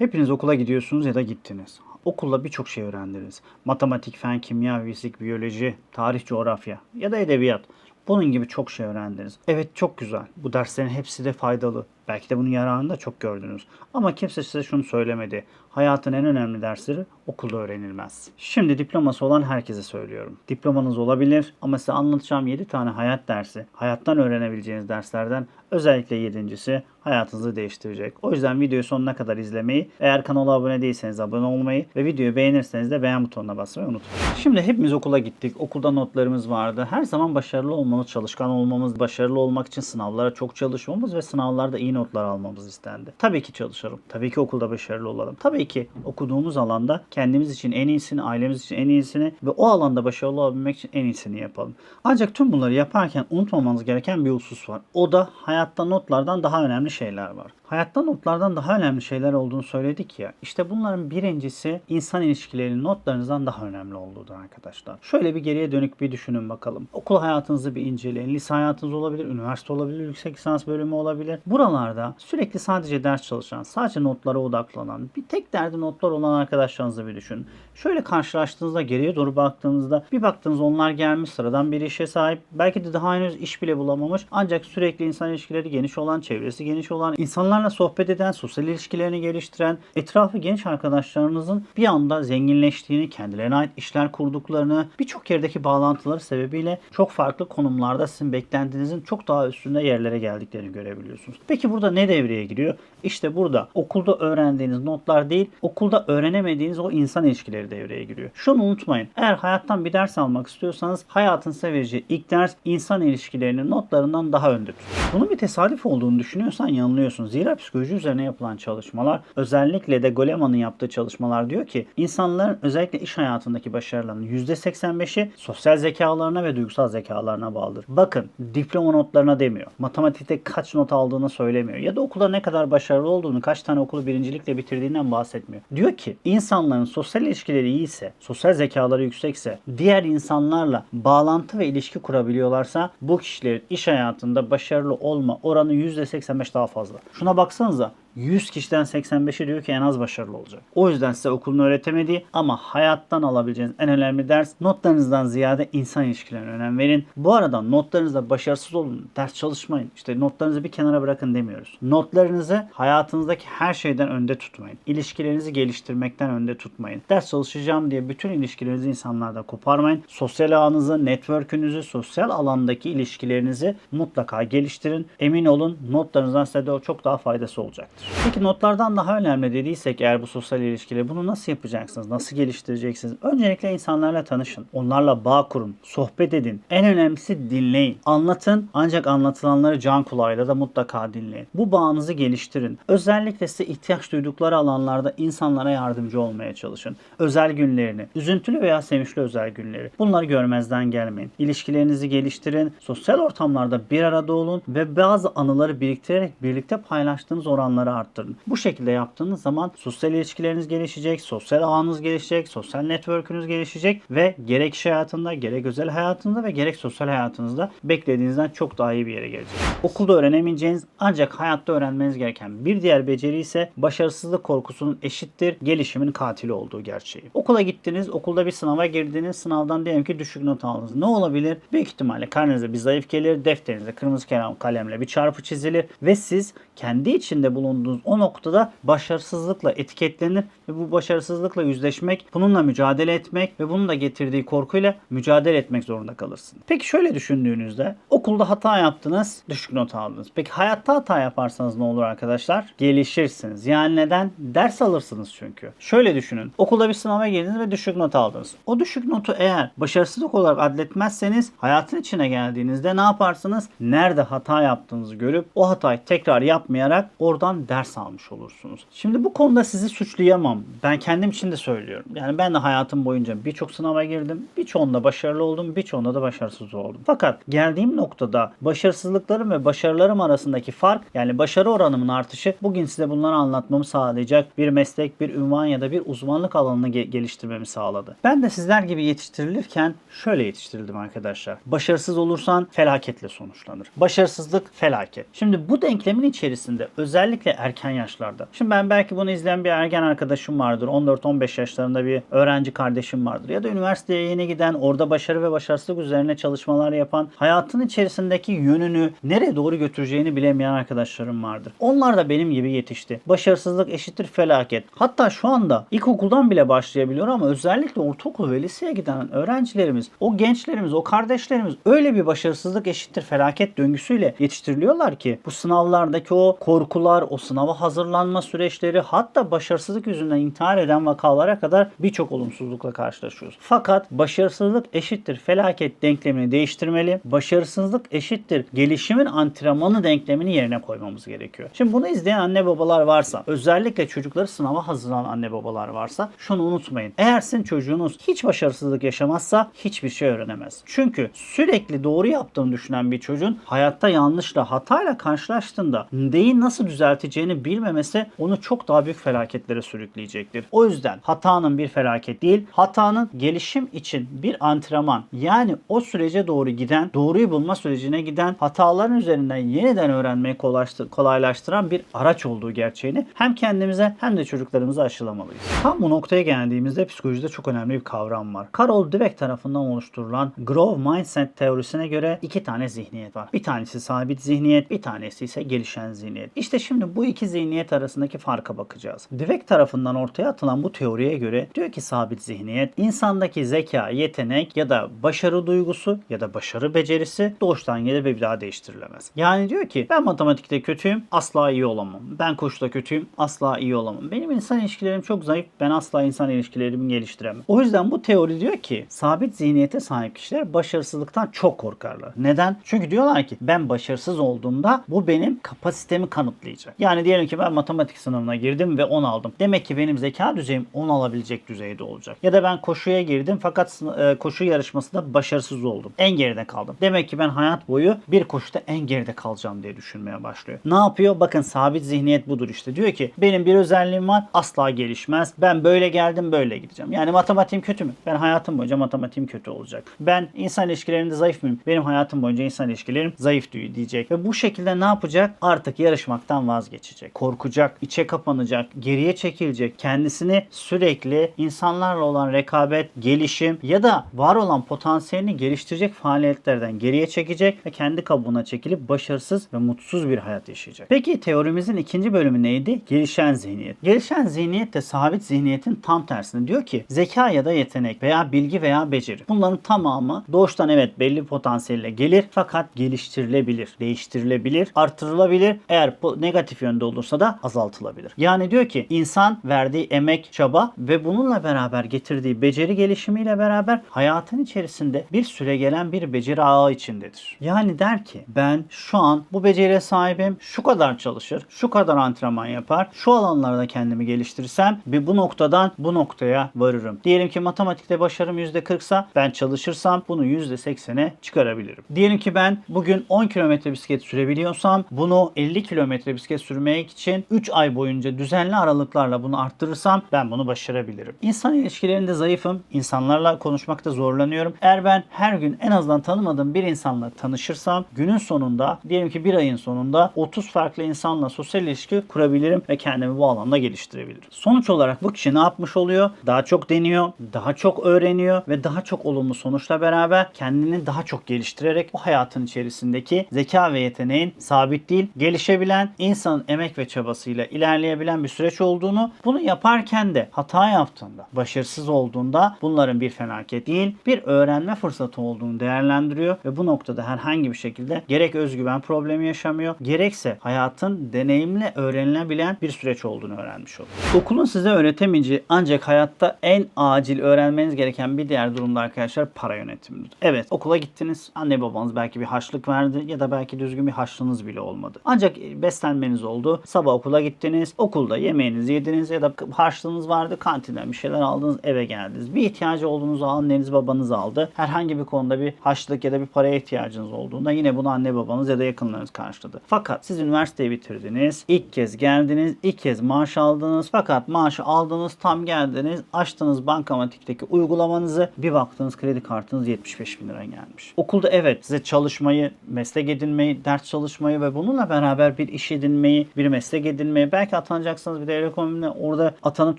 Hepiniz okula gidiyorsunuz ya da gittiniz. Okulda birçok şey öğrendiniz. Matematik, fen, kimya, fizik, biyoloji, tarih, coğrafya ya da edebiyat. Bunun gibi çok şey öğrendiniz. Evet çok güzel. Bu derslerin hepsi de faydalı. Belki de bunun yararını da çok gördünüz. Ama kimse size şunu söylemedi. Hayatın en önemli dersleri okulda öğrenilmez. Şimdi diploması olan herkese söylüyorum. Diplomanız olabilir ama size anlatacağım 7 tane hayat dersi, hayattan öğrenebileceğiniz derslerden özellikle yedincisi hayatınızı değiştirecek. O yüzden videoyu sonuna kadar izlemeyi, eğer kanala abone değilseniz abone olmayı ve videoyu beğenirseniz de beğen butonuna basmayı unutmayın. Şimdi hepimiz okula gittik. Okulda notlarımız vardı. Her zaman başarılı olmamız, çalışkan olmamız, başarılı olmak için sınavlara çok çalışmamız ve sınavlarda iyi notlar almamız istendi. Tabii ki çalışalım. Tabii ki okulda başarılı olalım. Tabii ki okuduğumuz alanda kendimiz için en iyisini, ailemiz için en iyisini ve o alanda başarılı olabilmek için en iyisini yapalım. Ancak tüm bunları yaparken unutmamanız gereken bir husus var. O da hayatta notlardan daha önemli şeyler var. Hayatta notlardan daha önemli şeyler olduğunu söyledik ya. İşte bunların birincisi insan ilişkilerinin notlarınızdan daha önemli olduğudur arkadaşlar. Şöyle bir geriye dönük bir düşünün bakalım. Okul hayatınızı bir inceleyin. Lise hayatınız olabilir, üniversite olabilir, yüksek lisans bölümü olabilir. Buralarda sürekli sadece ders çalışan, sadece notlara odaklanan, bir tek derdi notlar olan arkadaşlarınızı bir düşünün. Şöyle karşılaştığınızda geriye doğru baktığınızda bir baktığınız onlar gelmiş sıradan bir işe sahip. Belki de daha henüz iş bile bulamamış. Ancak sürekli insan ilişkileri geniş olan, çevresi geniş olan, insanlarla sohbet eden, sosyal ilişkilerini geliştiren, etrafı genç arkadaşlarınızın bir anda zenginleştiğini, kendilerine ait işler kurduklarını, birçok yerdeki bağlantıları sebebiyle çok farklı konumlarda sizin beklentinizin çok daha üstünde yerlere geldiklerini görebiliyorsunuz. Peki burada ne devreye giriyor? İşte burada okulda öğrendiğiniz notlar değil, okulda öğrenemediğiniz o insan ilişkileri devreye giriyor. Şunu unutmayın. Eğer hayattan bir ders almak istiyorsanız hayatın size vereceği ilk ders insan ilişkilerinin notlarından daha önde tutun. Bunun bir tesadüf olduğunu düşünüyorsan yanılıyorsun. Zira psikoloji üzerine yapılan çalışmalar özellikle de Goleman'ın yaptığı çalışmalar diyor ki insanların özellikle iş hayatındaki başarılarının %85'i sosyal zekalarına ve duygusal zekalarına bağlıdır. Bakın diploma notlarına demiyor. Matematikte kaç not aldığını söylemiyor. Ya da okulda ne kadar başarılı olduğunu, kaç tane okulu birincilikle bitirdiğinden bahsetmiyor. Diyor ki insanların sosyal ilişkileri iyiyse, sosyal zekaları yüksekse, diğer insanlarla bağlantı ve ilişki kurabiliyorlarsa bu kişilerin iş hayatında başarılı olma oranı %85 daha fazla. Şuna baksanıza 100 kişiden 85'i diyor ki en az başarılı olacak. O yüzden size okulun öğretemediği ama hayattan alabileceğiniz en önemli ders notlarınızdan ziyade insan ilişkilerine önem verin. Bu arada notlarınızda başarısız olun, ders çalışmayın. İşte notlarınızı bir kenara bırakın demiyoruz. Notlarınızı hayatınızdaki her şeyden önde tutmayın. İlişkilerinizi geliştirmekten önde tutmayın. Ders çalışacağım diye bütün ilişkilerinizi insanlardan koparmayın. Sosyal ağınızı, network'ünüzü, sosyal alandaki ilişkilerinizi mutlaka geliştirin. Emin olun notlarınızdan size de çok daha faydası olacaktır. Peki notlardan daha önemli dediysek eğer bu sosyal ilişkileri bunu nasıl yapacaksınız? Nasıl geliştireceksiniz? Öncelikle insanlarla tanışın. Onlarla bağ kurun. Sohbet edin. En önemlisi dinleyin. Anlatın ancak anlatılanları can kulağıyla da mutlaka dinleyin. Bu bağınızı geliştirin. Özellikle size ihtiyaç duydukları alanlarda insanlara yardımcı olmaya çalışın. Özel günlerini, üzüntülü veya sevinçli özel günleri. Bunları görmezden gelmeyin. İlişkilerinizi geliştirin. Sosyal ortamlarda bir arada olun ve bazı anıları biriktirerek birlikte paylaştığınız oranları arttırın. Bu şekilde yaptığınız zaman sosyal ilişkileriniz gelişecek, sosyal ağınız gelişecek, sosyal network'ünüz gelişecek ve gerek iş hayatında, gerek özel hayatında ve gerek sosyal hayatınızda beklediğinizden çok daha iyi bir yere gelecek. Okulda öğrenemeyeceğiniz ancak hayatta öğrenmeniz gereken bir diğer beceri ise başarısızlık korkusunun eşittir gelişimin katili olduğu gerçeği. Okula gittiniz, okulda bir sınava girdiniz, sınavdan diyelim ki düşük not aldınız. Ne olabilir? Büyük ihtimalle karnenize bir zayıf gelir, defterinize kırmızı kalem, kalemle bir çarpı çizilir ve siz kendi içinde bulunduğunuz o noktada başarısızlıkla etiketlenir ve bu başarısızlıkla yüzleşmek, bununla mücadele etmek ve bunun da getirdiği korkuyla mücadele etmek zorunda kalırsınız. Peki şöyle düşündüğünüzde okulda hata yaptınız, düşük not aldınız. Peki hayatta hata yaparsanız ne olur arkadaşlar? Gelişirsiniz. Yani neden? Ders alırsınız çünkü. Şöyle düşünün. Okulda bir sınava girdiniz ve düşük not aldınız. O düşük notu eğer başarısızlık olarak adletmezseniz hayatın içine geldiğinizde ne yaparsınız? Nerede hata yaptığınızı görüp o hatayı tekrar yapmayarak oradan ders almış olursunuz. Şimdi bu konuda sizi suçlayamam. Ben kendim için de söylüyorum. Yani ben de hayatım boyunca birçok sınava girdim. Birçoğunda başarılı oldum, birçoğunda da başarısız oldum. Fakat geldiğim noktada başarısızlıklarım ve başarılarım arasındaki fark yani başarı oranımın artışı bugün size bunları anlatmamı sağlayacak bir meslek, bir ünvan ya da bir uzmanlık alanını ge- geliştirmemi sağladı. Ben de sizler gibi yetiştirilirken şöyle yetiştirildim arkadaşlar. Başarısız olursan felaketle sonuçlanır. Başarısızlık felaket. Şimdi bu denklemin içerisinde özellikle erken yaşlarda. Şimdi ben belki bunu izleyen bir ergen arkadaşım vardır. 14-15 yaşlarında bir öğrenci kardeşim vardır. Ya da üniversiteye yeni giden, orada başarı ve başarısızlık üzerine çalışmalar yapan, hayatın içerisindeki yönünü nereye doğru götüreceğini bilemeyen arkadaşlarım vardır. Onlar da benim gibi yetişti. Başarısızlık eşittir felaket. Hatta şu anda ilkokuldan bile başlayabiliyor ama özellikle ortaokul ve liseye giden öğrencilerimiz, o gençlerimiz, o kardeşlerimiz öyle bir başarısızlık eşittir felaket döngüsüyle yetiştiriliyorlar ki bu sınavlardaki o korkular, o sınava hazırlanma süreçleri hatta başarısızlık yüzünden intihar eden vakalara kadar birçok olumsuzlukla karşılaşıyoruz. Fakat başarısızlık eşittir felaket denklemini değiştirmeli. Başarısızlık eşittir gelişimin antrenmanı denklemini yerine koymamız gerekiyor. Şimdi bunu izleyen anne babalar varsa, özellikle çocukları sınava hazırlanan anne babalar varsa şunu unutmayın. Eğer sizin çocuğunuz hiç başarısızlık yaşamazsa hiçbir şey öğrenemez. Çünkü sürekli doğru yaptığını düşünen bir çocuğun hayatta yanlışla, hatayla karşılaştığında neyi nasıl düzelteceğini bilmemesi onu çok daha büyük felaketlere sürükleyecektir. O yüzden hatanın bir felaket değil, hatanın gelişim için bir antrenman yani o sürece doğru giden, doğruyu bulma sürecine giden, hataların üzerinden yeniden öğrenmeyi kolaylaştı- kolaylaştıran bir araç olduğu gerçeğini hem kendimize hem de çocuklarımıza aşılamalıyız. Tam bu noktaya geldiğimizde psikolojide çok önemli bir kavram var. Carol Dweck tarafından oluşturulan Growth Mindset teorisine göre iki tane zihniyet var. Bir tanesi sabit zihniyet, bir tanesi ise gelişen zihniyet. İşte şimdi bu iki zihniyet arasındaki farka bakacağız. Dweck tarafından ortaya atılan bu teoriye göre diyor ki sabit zihniyet insandaki zeka, yetenek ya da başarı duygusu ya da başarı becerisi doğuştan gelir ve bir daha değiştirilemez. Yani diyor ki ben matematikte kötüyüm asla iyi olamam. Ben koşuda kötüyüm asla iyi olamam. Benim insan ilişkilerim çok zayıf ben asla insan ilişkilerimi geliştiremem. O yüzden bu teori diyor ki sabit zihniyete sahip kişiler başarısızlıktan çok korkarlar. Neden? Çünkü diyorlar ki ben başarısız olduğumda bu benim kapasitemi kanıtlayacak. Yani diyelim ki ben matematik sınavına girdim ve 10 aldım. Demek ki benim zeka düzeyim 10 alabilecek düzeyde olacak. Ya da ben koşuya girdim fakat e, koşu yarışmasında başarısız oldum. En geride kaldım. Demek ki ben hayat boyu bir koşuda en geride kalacağım diye düşünmeye başlıyor. Ne yapıyor? Bakın sabit zihniyet budur işte. Diyor ki benim bir özelliğim var asla gelişmez. Ben böyle geldim böyle gideceğim. Yani matematiğim kötü mü? Ben hayatım boyunca matematiğim kötü olacak. Ben insan ilişkilerinde zayıf mıyım? Benim hayatım boyunca insan ilişkilerim zayıf diyecek. Ve bu şekilde ne yapacak? Artık yarışmaktan vazgeçecek. Korkacak, içe kapanacak, geriye çekilecek. Kendisini sürekli insanlarla olan rekabet, gelişim ya da var olan potansiyelini geliştirecek faaliyetlerden geriye çekecek ve kendi kabuğuna çekilip başarısız ve mutsuz bir hayat yaşayacak. Peki teorimizin ikinci bölümü neydi? Gelişen zihniyet. Gelişen zihniyet de sabit zihniyetin tam tersine diyor ki zeka ya da yetenek veya bilgi veya beceri. Bunların tamamı doğuştan evet belli potansiyelle gelir fakat geliştirilebilir, değiştirilebilir, artırılabilir. Eğer bu negatif yönde olursa da azaltılabilir. Yani diyor ki insan verdiği emek, çaba ve bununla beraber getirdiği beceri gelişimiyle beraber hayatın içerisinde bir süre gelen bir beceri ağı içindedir. Yani der ki ben şu an bu beceriye sahibim, şu kadar çalışır, şu kadar antrenman yapar, şu alanlarda kendimi geliştirirsem ve bu noktadan bu noktaya varırım. Diyelim ki matematikte başarım %40'sa ben çalışırsam bunu %80'e çıkarabilirim. Diyelim ki ben bugün 10 kilometre bisiklet sürebiliyorsam bunu 50 kilometre bisiklet sürmek için 3 ay boyunca düzenli aralıklarla bunu arttırırsam ben bunu başarabilirim. İnsan ilişkilerinde zayıfım. insanlarla konuşmakta zorlanıyorum. Eğer ben her gün en azından tanımadığım bir insanla tanışırsam günün sonunda diyelim ki bir ayın sonunda 30 farklı insanla sosyal ilişki kurabilirim ve kendimi bu alanda geliştirebilirim. Sonuç olarak bu kişi ne yapmış oluyor? Daha çok deniyor, daha çok öğreniyor ve daha çok olumlu sonuçla beraber kendini daha çok geliştirerek o hayatın içerisindeki zeka ve yeteneğin sabit değil, gelişebilen, insanın emek ve çabasıyla ilerleyebilen bir süreç olduğunu, bunu yaparken de hata yaptığında, başarısız olduğunda bunların bir felaket değil, bir öğrenme fırsatı olduğunu değerlendiriyor ve bu noktada herhangi bir şekilde gerek özgüven problemi yaşamıyor, gerekse hayatın deneyimle öğrenilebilen bir süreç olduğunu öğrenmiş oluyor. Okulun size öğretemeyeceği ancak hayatta en acil öğrenmeniz gereken bir diğer durumda arkadaşlar para yönetimidir. Evet okula gittiniz. Anne babanız belki bir harçlık verdi ya da belki düzgün bir harçlığınız bile olmadı. Ancak beslenmeniz oldu. Sabah okula gittiniz. Okulda yemeğinizi yediniz ya da harçlığınız vardı. Kantinden bir şeyler aldınız eve geldiniz. Bir ihtiyacı olduğunuzu anneniz babanız aldı. Herhangi bir konuda bir harçlık ya da bir paraya ihtiyacınız olduğunda yine bunu anne babanız ya da yakınlarınız karşıladı. Fakat siz üniversiteyi bitirdiniz. ilk kez geldiniz. ilk kez maaş aldınız. Fakat maaşı aldınız tam geldiniz. Açtınız bankamatikteki uygulamanızı bir baktınız kredi kartınız 75 bin lira gelmiş. Okulda evet size çalışmayı, meslek edinmeyi, ders çalışmayı ve bununla beraber bir iş edinmeyi, bir meslek edinmeyi, belki atanacaksınız bir devlet ekonomine orada atanıp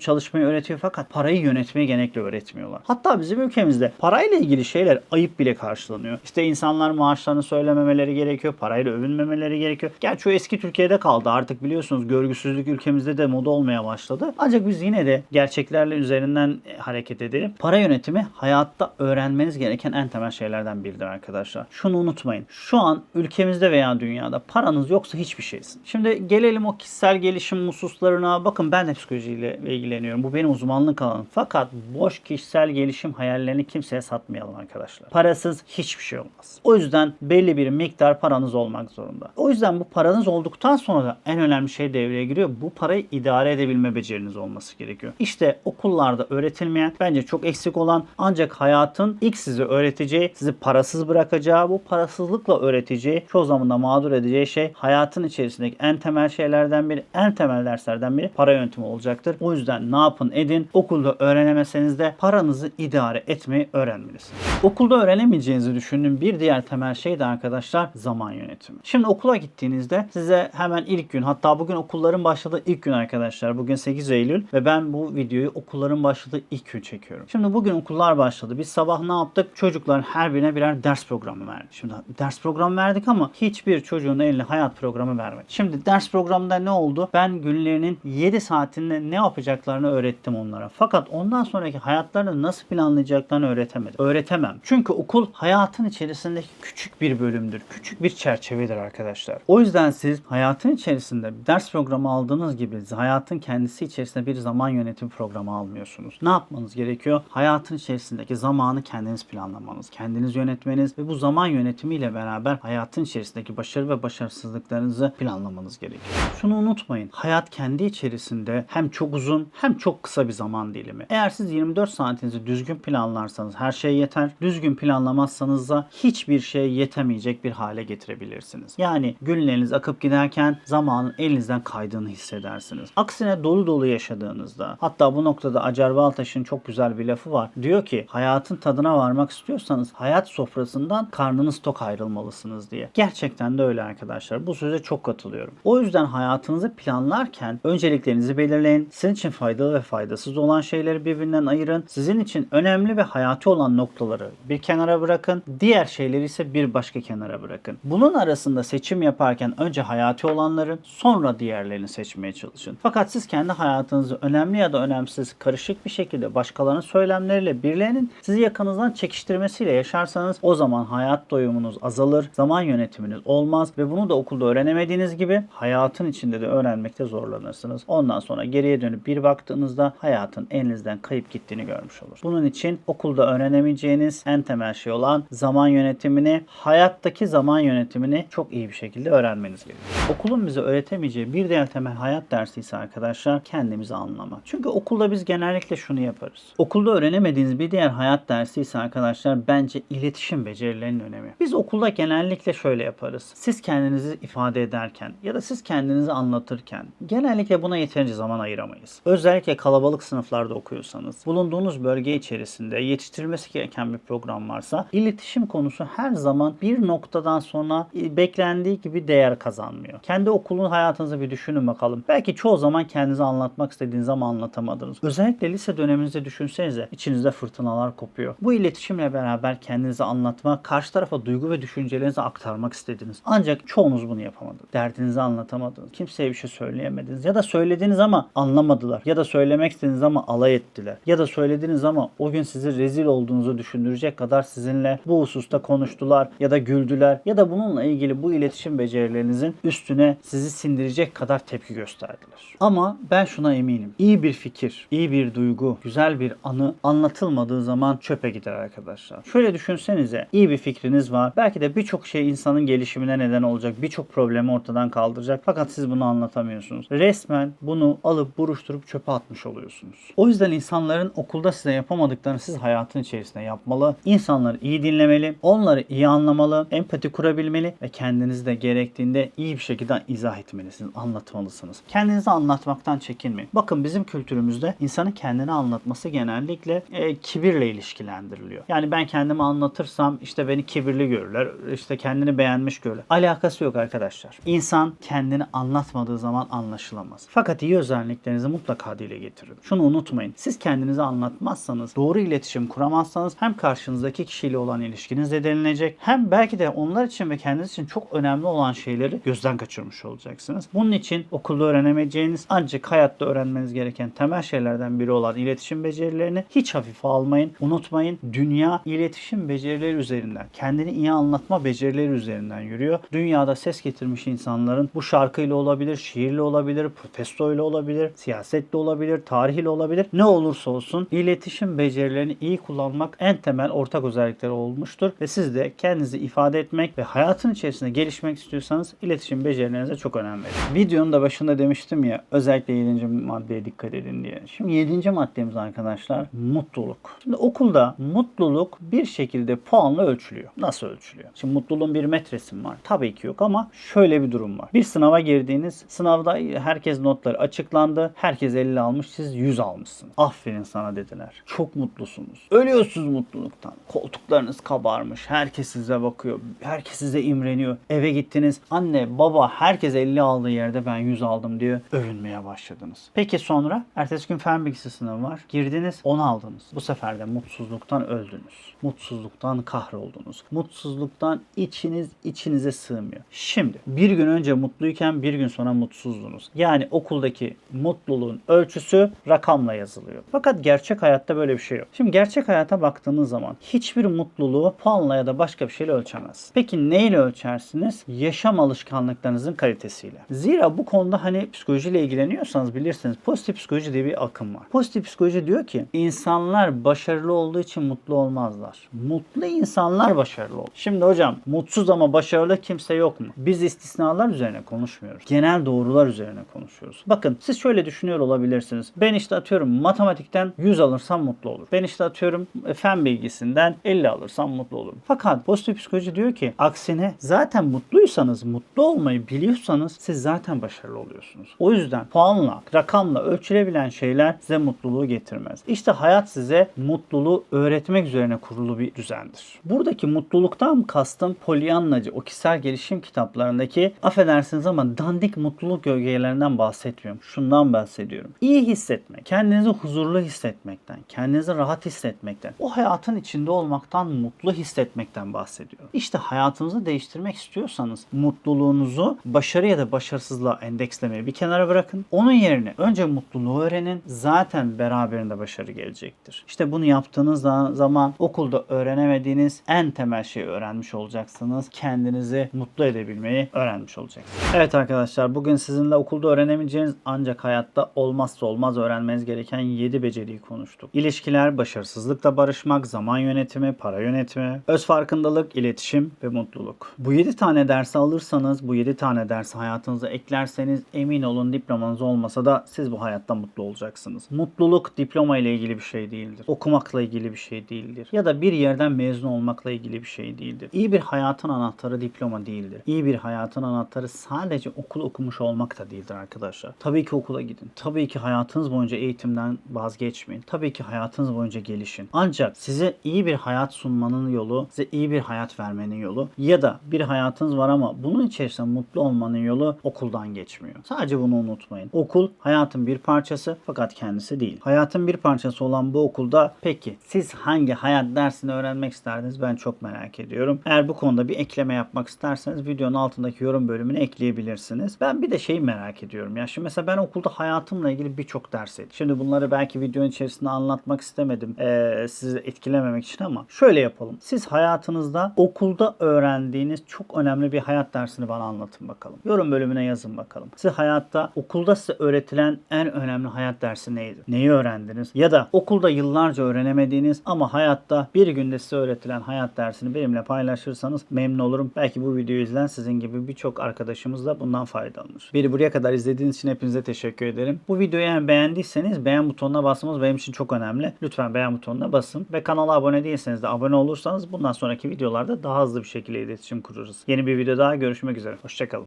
çalışmayı öğretiyor fakat parayı yönetmeyi genellikle öğretmiyorlar. Hatta bizim ülkemizde parayla ilgili şeyler ayıp bile karşılanıyor. İşte insanlar maaşlarını söylememeleri gerekiyor, parayla övünmemeleri gerekiyor. Gerçi o eski Türkiye'de kaldı artık biliyorsunuz görgüsüzlük ülkemizde de moda olmaya başladı. Ancak biz yine de gerçeklerle üzerinden e, hareket edelim. Para yönetimi hayatta öğrenmeniz gereken en temel şeylerden biridir arkadaşlar. Şunu unutmayın. Şu an ülkemizde veya dünyada paranız yoksa hiçbir şeysin. Şimdi gelelim o kişisel gelişim hususlarına. Bakın ben de psikolojiyle ilgileniyorum. Bu benim uzmanlık alanım. Fakat boş kişisel gelişim hayallerini kimseye satmayalım arkadaşlar. Parasız hiçbir şey olmaz. O yüzden belli bir miktar paranız olmak zorunda. O yüzden bu paranız olduktan sonra da en önemli şey devreye giriyor. Bu parayı idare edebilme beceriniz olması gerekiyor. İşte okullarda öğretilmeyen, bence çok eksik olan ancak hayatın ilk size öğreteceği, sizi parasız bırakacağı, bu parasızlıkla öğreteceği, çoğu zaman da mağdur edeceği şey hayatın içerisindeki en temel şeylerden biri, en temel derslerden biri para yöntemi olacaktır. O yüzden ne yapın edin, okulda öğrenemeseniz de paranızı idare etmeyi öğrenmelisiniz. Okulda öğrenemeyeceğinizi düşündüğüm bir diğer temel şey de arkadaşlar zaman yönetimi. Şimdi okula gittiğinizde size hemen ilk gün hatta bugün okulların başladığı ilk gün arkadaşlar. Bugün 8 Eylül ve ben bu videoyu okulların başladığı ilk gün çekiyorum. Şimdi bugün okullar başladı. Biz sabah ne yaptık? Çocukların her birine birer ders programı verdik. Şimdi ders programı verdik ama hiçbir çocuğun eline hayat programı vermedik. Şimdi ders programında ne oldu? Ben günlerinin 7 saatinde ne yapacaklarını öğrettim onlara. Fakat ondan sonraki hayatlarını nasıl planlayacaklarını öğretemedim. Öğretemem. Çünkü okul hayatın içerisindeki küçük bir bölümdür. Küçük bir çerçevedir arkadaşlar. O yüzden siz hayatın içerisinde bir ders programı aldığınız gibi hayatın kendisi içerisinde bir zaman yönetim programı almıyorsunuz. Ne yapmanız gerekiyor? Hayatın içerisindeki zamanı kendiniz planlamanız, kendiniz yönetmeniz ve bu zaman yönetimiyle beraber hayatın içerisindeki başarı ve başarısızlıklarınızı planlamanız gerekiyor. Şunu unutmayın. Hayat kendi içerisinde hem çok uzun hem çok kısa bir zaman dilimi. Eğer siz 24 saatinizi düzgün planlarsanız her şey yeter. Düzgün planlamazsanız da hiçbir şey yetemeyecek bir hale getirebilirsiniz. Yani günleriniz akıp giderken zamanın elinizden kaydığını hissedersiniz. Aksine dolu dolu yaşadığınızda hatta bu noktada Acar Baltaş'ın çok güzel bir lafı var. Diyor ki hayatın tadına varmak istiyorsanız hayat sofrasından karnınız tok ayrılmalısınız diye. Gerçekten de öyle arkadaşlar. Bu söze çok katılıyorum. O yüzden hayatınızı planlarken önceliklerinizi belirleyin. Sizin için faydalı ve faydasız olan şeyleri birbirinden ayırın. Sizin için önemli ve hayati olan noktaları bir kenara bırakın. Diğer şeyleri ise bir başka kenara bırakın. Bunun arasında seçim yaparken önce hayati olanları sonra diğerlerini seçmeye çalışın. Fakat siz kendi hayatınızı önemli ya da önemsiz karışık bir şekilde başkalarının söylemleriyle birilerinin sizi yakınızdan çekiştirmesiyle yaşarsanız o zaman hayat doyumunuz azalır, zaman yönetiminiz olmaz ve bunu da okulda öğrenemediğiniz gibi hayatın içinde de öğrenmekte zorlanırsınız. Ondan sonra geriye dönüp bir baktığınızda hayatın elinizden kayıp gittiğini görmüş olur. Bunun için okulda öğrenemeyeceğiniz en temel şey olan zaman yönetimini, hayattaki zaman yönetimini çok iyi bir şekilde öğrenmeniz gerekiyor. Okulun bize öğretemeyeceği bir diğer temel hayat dersi ise arkadaşlar kendimizi anlama. Çünkü okulda biz genellikle şunu yaparız. Okulda öğrenemediğiniz bir diğer hayat dersi ise arkadaşlar bence iletişim becerilerinin önemi. Biz okulda genellikle şöyle yaparız. Siz kendinizi ifade ederken ya da siz kendinizi anlatırken genellikle buna yeterince zaman ayıramayız. Özellikle kalabalık sınıflarda okuyorsanız, bulunduğunuz bölge içerisinde yetiştirilmesi gereken bir program varsa iletişim konusu her zaman bir noktadan sonra beklendiği gibi değer kazanmıyor. Kendi okulun hayatınızı bir düşünün bakalım. Belki çoğu zaman kendinizi anlatmak istediğiniz ama anlatamadınız. Özellikle lise döneminizde düşünsenize içinizde fırtınalar kopuyor. Bu iletişimle beraber kendinizi anlatmak, karşı tarafa duygu ve düşüncelerinizi aktarmak istediniz. Ancak çoğunuz bunu yapamadınız. Derdinizi anlatamadınız. Kimseye bir şey söyleyemediniz. Ya da söylediğiniz ama anlamadılar. Ya da söylemek istediğiniz ama alay ettiler. Ya da söylediğiniz ama o gün sizi rezil olduğunuzu düşündürecek kadar sizinle bu hususta konuştular ya da güldüler ya da bununla ilgili bu iletişim becerilerinizin üstüne sizi sindirecek kadar tepki gösterdiler. Ama ben şuna eminim. İyi bir fikir, iyi bir duygu, güzel bir anı anlatılmadığı zaman çöpe gider arkadaşlar. Şöyle düşünsenize. iyi bir fikriniz var. Belki de birçok şey insanın gelişimine neden olacak. Birçok problemi ortadan kaldıracak. Fakat siz bunu anlatamıyorsunuz. Resmen bunu alıp buruşturup çöpe atmış oluyorsunuz. O yüzden insanların okulda size yapamadıklarını siz hayatın içerisinde yapmalı. İnsanları iyi dinlemeli. Onları iyi anlamalı. Empati kurabilmeli ve kendinizi de gerektiğinde iyi bir şekilde izah etmelisiniz. Anlatmalısınız. Kendinizi anlatmaktan çekinmeyin. Bakın bizim kültürümüzde insanın kendini anlatması genellikle e, kibirle ilişkilendiriliyor. Yani ben kendimi anlatırsam işte beni kibirli görürler. işte kendini beğenmiş görürler. Alakası yok arkadaşlar. İnsan kendini anlatmadığı zaman anlaşılamaz. Fakat iyi özelliklerinizi mutlaka dile getirin. Şunu unutmayın. Siz kendinizi anlatmazsanız, doğru iletişim kuramazsanız hem karşınızdaki kişiyle olan ilişkiniz zedelenecek hem belki de onlar için ve kendiniz için çok önemli olan şeyleri gözden kaçırmış olacaksınız. Bunun için okulda öğrenemeyeceğiniz ancak hayatta öğrenmeniz gereken temel şeylerden biri olan iletişim becerilerini hiç hafife almayın. Unutmayın dünya iletişim becerileri üzerinden, kendini iyi anlatma becerileri üzerinden yürüyor. Dünyada ses getirmiş insanların bu şarkıyla olabilir, şiirle olabilir, protestoyla olabilir, siyasetle olabilir, tarihle olabilir. Ne olursa olsun iletişim becerilerini iyi kullanmak en temel ortak özellikleri olmuştur ve siz de kendinizi ifade etmek ve hayatın içerisinde gelişmek istiyorsanız iletişim becerilerinize çok önem verin. Videonun da başında demiştim ya özellikle 7. maddeye dikkat edin diye. Şimdi 7. maddemiz arkadaşlar mutluluk. Şimdi okulda mutluluk bir şekilde puanla ölçülüyor. Nasıl ölçülüyor? Şimdi mutluluğun bir metresi var? Tabii ki yok ama şöyle bir durum var. Bir sınava girdiğiniz sınavda herkes notları açıklandı. Herkes 50 almış siz 100 almışsınız. Aferin sana dediler. Çok mutlusunuz. Ölüyorsunuz mutluluktan. Koltuklarınız kabarmış. Herkes size bakıyor. Herkes size imreniyor. Eve gittiniz. Anne, baba herkes 50 aldığı yerde ben 100 aldım diye övünmeye başladınız. Peki sonra ertesi gün fen bilgisi sınavı var. Girdiniz 10 aldınız. Bu sefer de mutsuzluktan öldünüz. Mutsuzluktan kahroldunuz. Mutsuzluktan içiniz içinize sığmıyor. Şimdi bir gün önce mutluyken bir gün sonra mutsuzdunuz. Yani okuldaki mutluluğun ölçüsü rakamla yazılıyor. Fakat gerçek hayatta böyle bir şey yok. Şimdi gerçek hayata baktığınız zaman hiçbir mutluluğu puanla ya da başka bir şeyle ölçemez. Peki neyle ölçersiniz? Yaşam alışkanlıklarınızın kalitesiyle. Zira bu konuda hani psikolojiyle ilgileniyorsanız bilirsiniz pozitif psikoloji diye bir akım var. Pozitif psikoloji diyor ki insanlar başarılı olduğu için mutlu olmazlar. Mutlu insanlar başarılı olur. Şimdi hocam mutsuz ama başarılı kimse yok mu? Biz istisnalar üzerine konuşmuyoruz. Genel doğrular üzerine konuşuyoruz. Bakın siz şöyle düşünüyor olabilirsiniz. Ben işte atıyorum matematikten 100 alırsam mutlu olur. Ben işte atıyorum e, fen bilgisinden 50 alırsam mutlu olurum. Fakat pozitif psikoloji diyor ki aksine zaten mutluysanız, mutlu olmayı biliyorsanız siz zaten başarılı oluyorsunuz. O yüzden puanla, rakamla ölçülebilen şeyler size mutluluğu getirmez. İşte hayat size mutluluğu öğretmek üzerine kurulu bir düzendir. Buradaki mutluluktan kastım Pollyanna'cı o kişisel gelişim kitaplarındaki affedersiniz ama dandik mutluluk gölgelerinden bahsetmiyorum. Şundan bahsediyorum. İyi hissetmek, kendinizi huzurlu hissetmekten, kendinizi rahat hissetmekten, o hayatın içinde olmaktan mutlu hissetmekten bahsediyorum. İşte hayatınızı değiştirmek istiyorsanız mutluluğunuzu başarı ya da başarısızlığa endekslemeyi bir kenara bırakın. Onun yerine önce mutluluğu öğrenin. Zaten beraberinde başarı gelecektir. İşte bunu yaptığınız za- zaman okulda öğrenemediğiniz en temel şeyi öğrenmiş olacaksınız. Kendinizi mutlu edebilmeyi öğrenmiş olacaksınız. Evet arkadaşlar bugün sizinle okulda öğrenemeyeceğiniz ancak hayatta olmazsa olmaz öğrenmeniz gereken 7 beceriyi konuştuk. İlişkiler, başarısızlıkla barışmak, zaman yönetimi, para yönetimi, öz farkındalık, iletişim ve mutluluk. Bu 7 tane dersi alırsanız, bu 7 tane dersi hayatınıza eklerseniz emin olun diplomanız olmasa da siz bu hayatta mutlu olacaksınız. Mutluluk diploma ile ilgili bir şey değildir. Okumakla ilgili bir şey değildir. Ya da bir yerden mezun olmakla ilgili bir şey değildir. İyi bir hayatın anahtarı diploma değildir. İyi bir hayatın anahtarı sadece okul okumuş olmak da değildir arkadaşlar. Tabii ki okula gidin. Tabii ki hayatınız boyunca eğitimden vazgeçmeyin. Tabii ki hayatınız boyunca gelişin. Ancak size iyi bir hayat sunmanın yolu, size iyi bir hayat vermenin yolu ya da bir hayatınız var ama bunun içerisinde mutlu olmanın yolu okuldan geçmiyor. Sadece bunu unutmayın. Okul hayatın bir parçası fakat kendisi değil. Hayatın bir parçası olan bu okulda peki siz hangi hayat dersini öğrenmek isterdiniz? Ben çok merak ediyorum. Eğer bu konuda bir ekleme yapmak isterseniz videonun altındaki yorum bölümüne ekleyebilirsiniz. Ben bir de şeyi merak ediyorum. Ya şimdi mesela ben okulda hayatımla ilgili birçok ders. Şimdi bunları belki videonun içerisinde anlatmak istemedim. Ee, sizi etkilememek için ama şöyle yapalım. Siz hayatınızda okulda öğrendiğiniz çok önemli bir hayat dersini bana anlatın bakalım. Yorum bölümüne yazın bakalım. Siz hayatta okulda size öğretilen en önemli hayat dersi neydi? Neyi öğrendiniz? Ya da okulda yıllarca öğrenemediğiniz ama hayatta bir günde size öğretilen hayat dersini benimle paylaşırsanız memnun olurum. Belki bu videoyu izleyen sizin gibi birçok arkadaşımız da bundan faydalanır. Beni buraya kadar izlediğiniz için hepinize teşekkür ederim. Bu videoyu eğer beğendiyseniz beğen butonuna basmanız benim için çok önemli. Lütfen beğen butonuna basın ve kanala abone değilseniz de abone olursanız bundan sonraki videolarda daha hızlı bir şekilde iletişim kurarız. Yeni bir video daha görüşmek üzere. Hoşçakalın.